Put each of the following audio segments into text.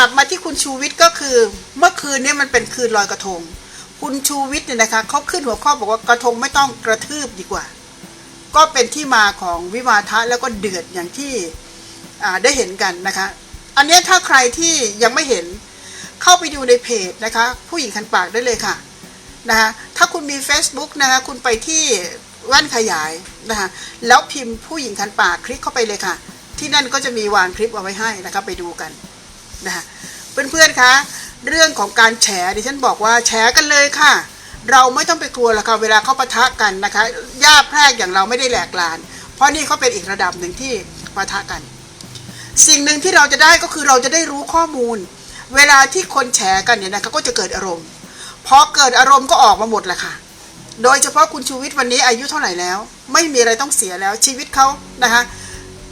ลับมาที่คุณชูวิทย์ก็คือ เมื่อคืนนี้มันเป็นคืนลอยกระทง คุณชูวิทย์เนี่ยนะคะเขาขึ้นหัวข้อบอกว่ากระทงไม่ต้องกระทืบดีกว่า ก็เป็นที่มาของวิวาทะแล้วก็เดือดอย่างที่ได้เห็นกันนะคะ อันนี้ถ้าใครที่ยังไม่เห็นเข้าไปดูในเพจนะคะ ผู้หญิงคันปากได้เลยค่ะนะคะถ้าคุณมี Facebook นะคะคุณไปที่แว่นขยายนะคะแล้วพิมพ์ผู้หญิงคันปากคลิกเข้าไปเลยค่ะ ที่นั่นก็จะมีวางคลิปเอาไว้ให้นะคะไปดูกัน นะคะเพื่อนๆคะเรื่องของการแฉดิฉันบอกว่าแฉกันเลยค่ะ เราไม่ต้องไปกลัวหรอกค่ะเวลาเขาปะทะกันนะคะย่าแพรกอย่างเราไม่ได้แหลกลาน เพราะนี่เขาเป็นอีกระดับหนึ่งที่ปะทะกัน สิ่งหนึ่งที่เราจะได้ก็คือเราจะได้รู้ข้อมูล เวลาที่คนแฉกันเนี่ยนะคะก็จะเกิดอารมณ์พอเกิดอารมณ์ก็ออกมาหมดแหละค่ะ โดยเฉพาะคุณชูวิทย์วันนี้อายุเท่าไหร่แล้ว ไม่มีอะไรต้องเสียแล้วชีวิตเขานะคะ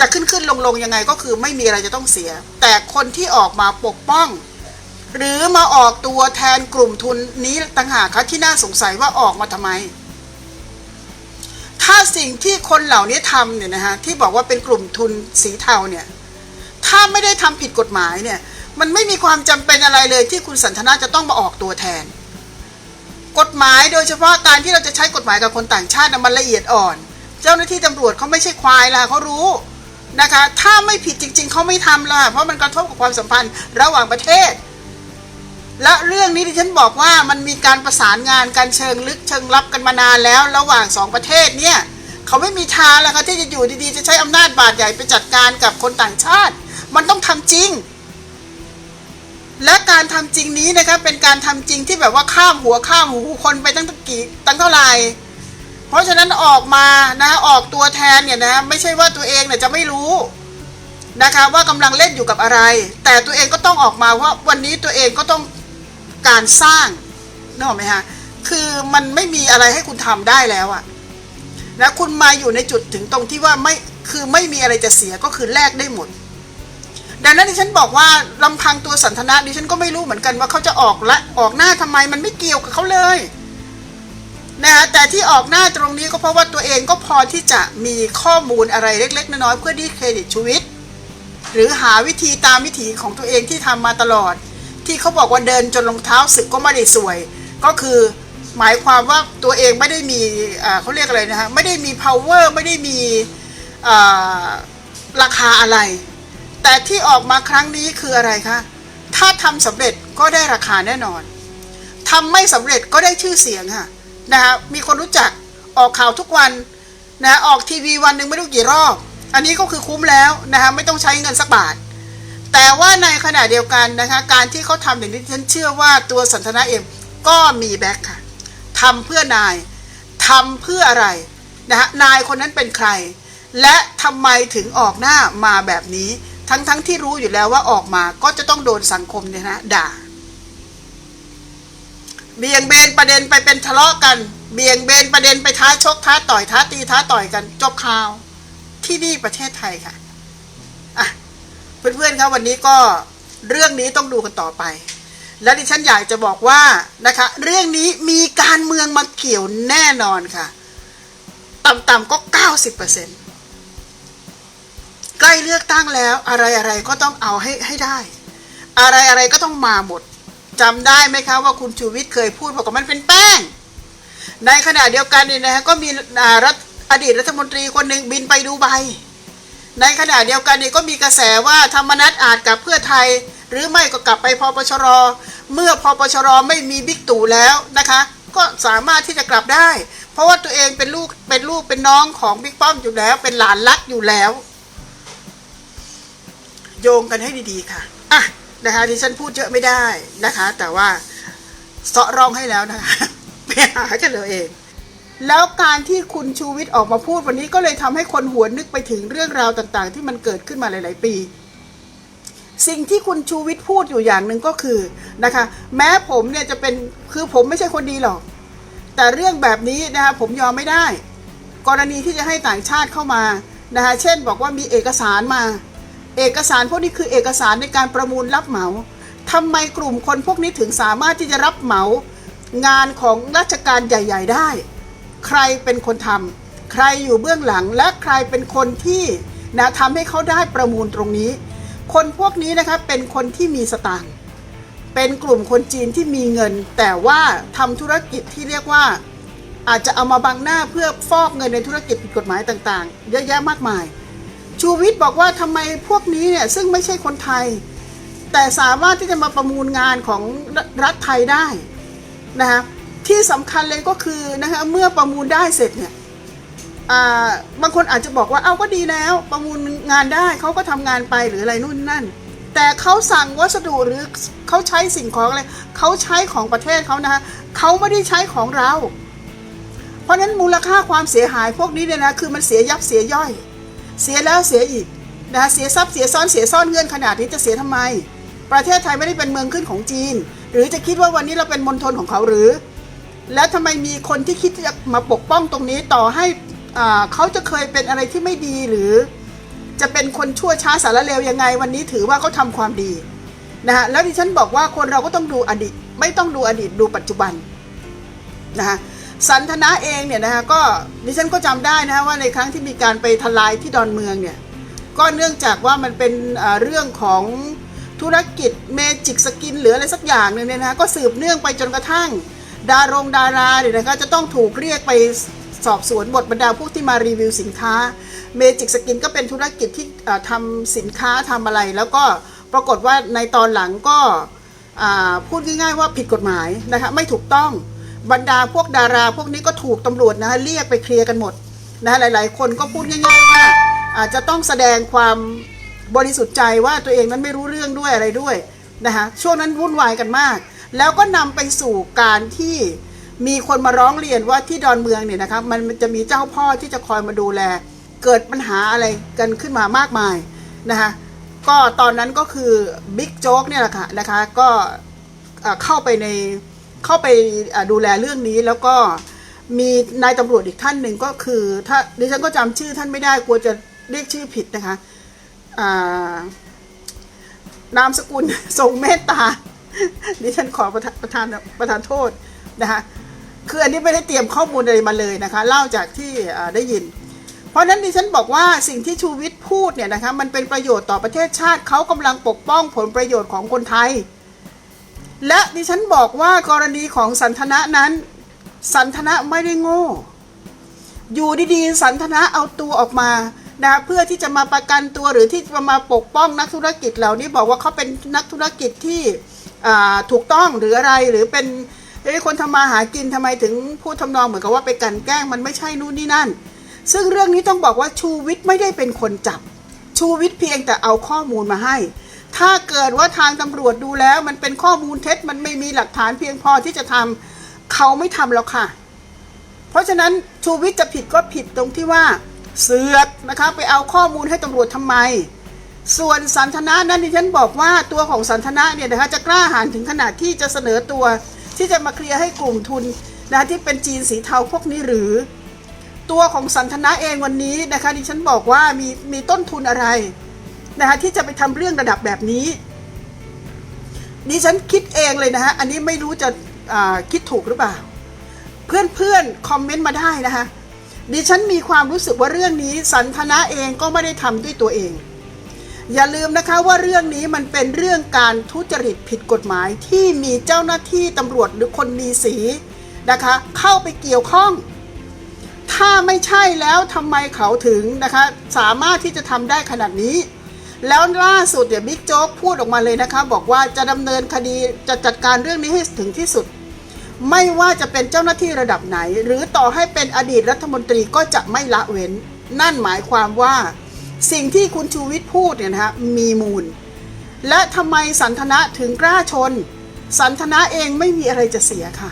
จะขึ้นขึ้นลงลงยังไงก็คือไม่มีอะไรจะต้องเสีย แต่คนที่ออกมาปกป้อง หรือมาออกตัวแทนกลุ่มทุนนี้ต่างหากคะที่น่าสงสัยว่าออกมาทำไม ถ้าสิ่งที่คนเหล่านี้ทำเนี่ยนะคะที่บอกว่าเป็นกลุ่มทุนสีเทาเนี่ยถ้าไม่ได้ทำผิดกฎหมายเนี่ยมันไม่มีความจำเป็นอะไรเลยที่คุณสันทนาจะต้องมาออกตัวแทน กฎหมายโดยเฉพาะการที่เราจะใช้กฎหมายกับคนต่างชาติน่ะมันละเอียดอ่อน เจ้าหน้าที่ตำรวจเขาไม่ใช่ควายล่ะเขารู้ นะคะ ถ้าไม่ผิดจริง ๆเขาไม่ทำล่ะเพราะมันกระทบกับความสัมพันธ์ระหว่างประเทศ และเรื่องนี้ที่ฉันบอกว่ามันมีการประสานงานการเชิงลึกเชิงลับกันมานานแล้ว ระหว่างสองประเทศเนี่ยเขาไม่มีทางแล้วค่ะที่จะอยู่ดีๆ จะใช้อำนาจบาดใหญ่ไปจัดการกับคนต่างชาติ มันต้องทำจริงและการทำจริงนี้นะคะเป็นการทำจริงที่แบบว่าข้ามหัวข้ามหูคนไปตั้งกี่ตั้งเท่าไหร่ เพราะฉะนั้นออกมานะออกตัวแทนเนี่ยนะไม่ใช่ว่าตัวเองเนี่ยจะไม่รู้นะคะว่ากำลังเล่นอยู่กับอะไร แต่ตัวเองก็ต้องออกมาว่าวันนี้ตัวเองก็ต้องการสร้างนึกออกไหมคะคือมันไม่มีอะไรให้คุณทำได้แล้วอะนะคุณมาอยู่ในจุดถึงตรงที่ว่าไม่คือไม่มีอะไรจะเสียก็คือแลกได้หมด ดังนั้นดิฉันบอกว่าลำพังตัวสันทนาดิฉันก็ไม่รู้เหมือนกันว่าเขาจะออกและออกหน้าทำไมมันไม่เกี่ยวกับเขาเลย นะคะแต่ที่ออกหน้าตรงนี้ก็เพราะว่าตัวเองก็พอที่จะมีข้อมูลอะไรเล็ก ๆ น้อยๆเพื่อดีเครดิตชีวิต หรือหาวิธีตามวิถีของตัวเองที่ทำมาตลอด ที่เขาบอกว่าเดินจนรองเท้าสึกก็ไม่ได้สวย ก็คือหมายความว่าตัวเองไม่ได้มีเขาเรียกอะไรนะฮะไม่ได้มี power ไม่ได้มีราคาอะไร แต่ที่ออกมาครั้งนี้คืออะไรคะถ้าทำสำเร็จก็ได้ราคาแน่นอนทำไม่สำเร็จก็ได้ชื่อเสียงค่ะ นะคะมีคนรู้จักออกข่าวทุกวันนะออกทีวีวันหนึ่งไม่รู้กี่รอบ อันนี้ก็คือคุ้มแล้วนะคะไม่ต้องใช้เงินสักบาท แต่ว่าในขณะเดียวกันนะคะการที่เขาทำอย่างนี้ฉันเชื่อว่าตัวสันทนาเองก็มีแบ็คค่ะทำเพื่อนายทำเพื่ออะไรนะคะนายคนนั้นเป็นใคร และทำไมถึงออกหน้ามาแบบนี้ ทั้งๆทที่รู้อยู่แล้วว่าออกมาก็จะต้องโดนสังคมเนี่ยนะด่า เบี่ยงเบนประเด็นไปเป็นทะเลาะกัน เบี่ยงเบนประเด็นไปท้าชกท้าต่อยท้าตีท้าต่อยกันจบข่าว ที่นี่ประเทศไทยค่ะอะเพื่อนๆครับวันนี้ก็เรื่องนี้ต้องดูกันต่อไป และดิฉันอยากจะบอกว่านะคะ เรื่องนี้มีการเมืองมาเกี่ยวแน่นอนค่ะ ต่ำๆก็ 90%ใกล้เลือกตั้งแล้วอะไรอะไรๆก็ต้องเอาให้ให้ได้ อะไรอะไรๆก็ต้องมาหมด จำได้ไหมคะว่าคุณชูวิทย์เคยพูดบอกว่ามันเป็นแป้ง ในขณะเดียวกันเนี่ยนะฮะก็มีอ่ารัฐอดีตรัฐมนตรีคนหนึ่งบินไปดูใบ ในขณะเดียวกันเนี่ยก็มีกระแสว่าธรรมนัตอาจกลับเพื่อไทย หรือไม่ก็กลับไปพปชร เมื่อพปชรไม่มีบิ๊กตู่แล้วนะคะ ก็สามารถที่จะกลับได้ เพราะว่าตัวเองเป็นลูกเป็นลูกเป็นน้องของบิ๊กป้อมอยู่แล้ว เป็นหลานรักอยู่แล้ว โยงกันให้ดีๆค่ะอะ นะคะดิฉันพูดเยอะไม่ได้นะคะ แต่ว่าเสาะร้องให้แล้วนะคะไปหากันเลยเอง แล้วการที่คุณชูวิทย์ออกมาพูดวันนี้ก็เลยทำให้คนหัวนึกไปถึงเรื่องราวต่างๆ ที่มันเกิดขึ้นมาหลาย ๆ ปี สิ่งที่คุณชูวิทย์พูดอยู่อย่างหนึ่งก็คือนะคะ แม้ผมเนี่ยจะเป็นคือผมไม่ใช่คนดีหรอก แต่เรื่องแบบนี้นะคะผมยอมไม่ได้ กรณีที่จะให้ต่างชาติเข้ามานะคะเช่นบอกว่ามีเอกสารมา เอกสารพวกนี้คือเอกสารในการประมูลรับเหมาทำไมกลุ่มคนพวกนี้ถึงสามารถที่จะรับเหมางานของราชการใหญ่ ๆ ได้ ใครเป็นคนทำใครอยู่เบื้องหลังและใครเป็นคนที่นะทำให้เขาได้ประมูลตรงนี้ คนพวกนี้นะคะเป็นคนที่มีสตางค์เป็นกลุ่มคนจีนที่มีเงิน แต่ว่าทำธุรกิจที่เรียกว่า อาจจะเอามาบังหน้าเพื่อฟอกเงินในธุรกิจผิดกฎหมายต่างๆ เยอะแยะมากมาย ชูวิทย์บอกว่าทำไมพวกนี้เนี่ยซึ่งไม่ใช่คนไทย แต่สามารถที่จะมาประมูลงานของรัฐไทยได้นะคะที่สำคัญเลยก็คือนะคะเมื่อประมูลได้เสร็จเนี่ยบางคนอาจจะบอกว่าเอาก็ดีแล้ว ประมูลงานได้เขาก็ทำงานไปหรืออะไรนู่นนั่น แต่เขาสั่งวัสดุหรือเขาใช้สิ่งของอะไรเขาใช้ของประเทศเขานะคะเขาไม่ได้ใช้ของเรา เพราะฉะนั้นมูลค่าความเสียหายพวกนี้เนี่ยนะคือมันเสียยับเสียย่อย เสียแล้วเสียอีกนะคะเสียทรัพย์เสียซ้อนเสียซ่อนเงื่อนขนาดนี้จะเสียทำไม ประเทศไทยไม่ได้เป็นเมืองขึ้นของจีน หรือจะคิดว่าวันนี้เราเป็นมณฑลของเขาหรือ แล้วทำไมมีคนที่คิดจะมาปกป้องตรงนี้ต่อให้อ่าเขาจะเคยเป็นอะไรที่ไม่ดีหรือ จะเป็นคนชั่วช้าสารเลวยังไง วันนี้ถือว่าเขาทำความดีนะฮะแล้วดิฉันบอกว่าคนเราก็ต้องดูอดีต ไม่ต้องดูอดีตดูปัจจุบันนะฮะ สันทนาเองเนี่ยนะฮะก็ดิฉันก็จำได้นะฮะว่าในครั้งที่มีการไปทลายที่ดอนเมืองเนี่ยก็เนื่องจากว่ามันเป็นเรื่องของธุรกิจเมจิกสกินหรืออะไรสักอย่างหนึ่งเนี่ยนะฮะก็สืบเนื่องไปจนกระทั่งดารงดาราเนี่ยนะคะจะต้องถูกเรียกไปสอบสวนบทบรรดาพวกที่มารีวิวสินค้าเมจิกสกินก็เป็นธุรกิจที่อ่าทำสินค้าทำอะไร แล้วก็ปรากฏว่าในตอนหลังก็พูดง่ายๆว่าผิดกฎหมายนะคะไม่ถูกต้อง บรรดาพวกดารา พวกนี้ก็ถูกตำรวจนะคะเรียกไปเคลียร์กันหมดนะคะหลาย ๆ คนก็พูดง่าย ๆ ว่า อาจจะต้องแสดงความบริสุทธิ์ใจว่าตัวเองนั้นไม่รู้เรื่องด้วยอะไรด้วยนะคะช่วงนั้นวุ่นวายกันมาก แล้วก็นำไปสู่การที่มีคนมาร้องเรียนว่าที่ดอนเมืองเนี่ยนะครับมันจะมีเจ้าพ่อที่จะคอยมาดูแล เกิดปัญหาอะไรกันขึ้นมามากมายนะคะก็ตอนนั้นก็คือบิ๊กโจ๊กเนี่ยแหละค่ะนะคะก็เข้าไปใน เข้าไปดูแลเรื่องนี้แล้วก็มีนายตำรวจอีกท่านหนึ่งก็คือ ถ้าดิฉันก็จำชื่อท่านไม่ได้กลัวจะเรียกชื่อผิดนะคะนามสกุลทรงเมตตาดิฉันขอประทานประธานประธานโทษนะคะคืออันนี้ไม่ได้เตรียมข้อมูลอะไรมาเลยนะคะ เล่าจากที่ได้ยิน เพราะนั้นดิฉันบอกว่าสิ่งที่ชูวิทย์พูดเนี่ยนะคะมันเป็นประโยชน์ต่อประเทศชาติเขากำลังปกป้องผลประโยชน์ของคนไทย และดิฉันบอกว่ากรณีของสันทนะนั้น สันทนะไม่ได้โง่ อยู่ดีๆ สันทนะเอาตัวออกมานะเพื่อที่จะมาประกันตัวหรือที่จะมาปกป้องนักธุรกิจเหล่านี้บอกว่าเขาเป็นนักธุรกิจที่ถูกต้องหรืออะไรหรือเป็นคนทำมาหากินทำไมถึงพูดทำนองเหมือนกับว่าไปกันแกล้งมันไม่ใช่นู่นนี่นั่น ซึ่งเรื่องนี้ต้องบอกว่าชูวิทย์ไม่ได้เป็นคนจับ ชูวิทย์เพียงแต่เอาข้อมูลมาให้ ถ้าเกิดว่าทางตำรวจดูแล้วมันเป็นข้อมูลเท็จมันไม่มีหลักฐานเพียงพอที่จะทำเขาไม่ทำแล้วค่ะ เพราะฉะนั้นชูวิทย์จะผิดก็ผิดตรงที่ว่าเสือกนะคะไปเอาข้อมูลให้ตำรวจทำไม ส่วนสันทนานั้นดิฉันบอกว่าตัวของสันทนาเนี่ยนะคะจะกล้าหาญถึงขนาดที่จะเสนอตัว ที่จะมาเคลียร์ให้กลุ่มทุนนะคะที่เป็นจีนสีเทาพวกนี้หรือ ตัวของสันทนาเองวันนี้นะคะดิฉันบอกว่ามีมีต้นทุนอะไร นะคะที่จะไปทำเรื่องระดับแบบนี้ดิฉันคิดเองเลยนะฮะอันนี้ไม่รู้จะคิดถูกหรือเปล่า เพื่อนๆคอมเมนต์มาได้นะคะดิฉันมีความรู้สึกว่าเรื่องนี้สันทนาเองก็ไม่ได้ทำด้วยตัวเอง อย่าลืมนะคะว่าเรื่องนี้มันเป็นเรื่องการทุจริตผิดกฎหมายที่มีเจ้าหน้าที่ตำรวจหรือคนมีสีนะคะ เข้าไปเกี่ยวข้อง ถ้าไม่ใช่แล้วทำไมเขาถึงนะคะ สามารถที่จะทำได้ขนาดนี้ แล้วล่าสุดเนี่ยบิ๊กโจ๊กพูดออกมาเลยนะคะ บอกว่าจะดำเนินคดีจะจัดการเรื่องนี้ให้ถึงที่สุด ไม่ว่าจะเป็นเจ้าหน้าที่ระดับไหน หรือต่อให้เป็นอดีตรัฐมนตรีก็จะไม่ละเว้น นั่นหมายความว่า สิ่งที่คุณชูวิทย์พูดเนี่ยนะฮะมีมูล และทำไมสันทนะถึงกล้าชน สันทนะเองไม่มีอะไรจะเสียค่ะ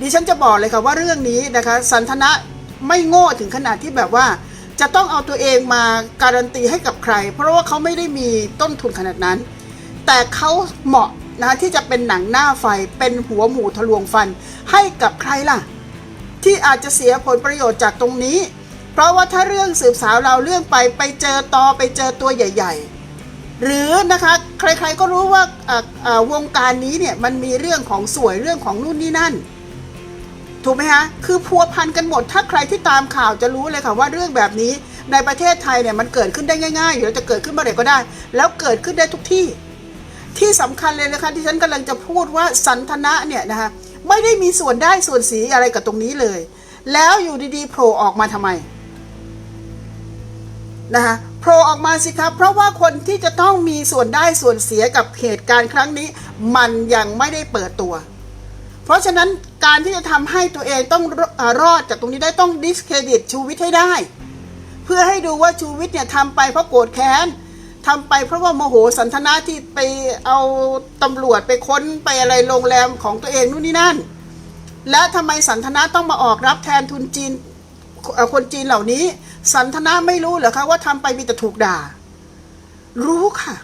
ดิฉันจะบอกเลยค่ะว่าเรื่องนี้นะคะ สันทนะไม่โง่ถึงขนาดที่แบบว่า จะต้องเอาตัวเองมาการันตีให้กับใคร เพราะว่าเขาไม่ได้มีต้นทุนขนาดนั้น แต่เขาเหมาะนะที่จะเป็นหนังหน้าไฟเป็นหัวหมูทะลวงฟันให้กับใครล่ะ ที่อาจจะเสียผลประโยชน์จากตรงนี้ เพราะว่าถ้าเรื่องสืบสาวเราเรื่องไปไปเจอตอไปเจอตัวใหญ่ ๆ หรือนะคะใครๆก็รู้ว่าอ่าอ่าวงการนี้เนี่ยมันมีเรื่องของสวยเรื่องของนู่นนี่นั่น ถูกไหมฮะคือพัวพันกันหมด ถ้าใครที่ตามข่าวจะรู้เลยค่ะว่าเรื่องแบบนี้ในประเทศไทยเนี่ยมันเกิดขึ้นได้ง่ายๆอยู่แล้วจะเกิดขึ้นเมื่อไหร่ก็ได้ แล้วเกิดขึ้นได้ทุกที่ ที่สำคัญเลยนะคะที่ฉันกำลังจะพูดว่าสันทนะเนี่ยนะคะไม่ได้มีส่วนได้ส่วนเสียอะไรกับตรงนี้เลย แล้วอยู่ดีๆโผล่ออกมาทำไมนะคะโผล่ออกมาสิครับเพราะว่าคนที่จะต้องมีส่วนได้ส่วนเสียกับเหตุการณ์ครั้งนี้ มันยังไม่ได้เปิดตัว เพราะฉะนั้นการที่จะทำให้ตัวเองต้องรอดจากตรงนี้ได้ต้องดิสเครดิตชูวิทย์ให้ได้ เพื่อให้ดูว่าชูวิทย์เนี่ยทำไปเพราะโกรธแค้นทำไปเพราะว่าโมโหสันทนาที่ไปเอาตำรวจไปค้นไปอะไรโรงแรมของตัวเองนู่นนี่นั่น และทำไมสันทนาต้องมาออกรับแทนทุนจีนคนจีนเหล่านี้ สันทนาไม่รู้เหรอคะว่าทำไปมีแต่ถูกด่า รู้ค่ะ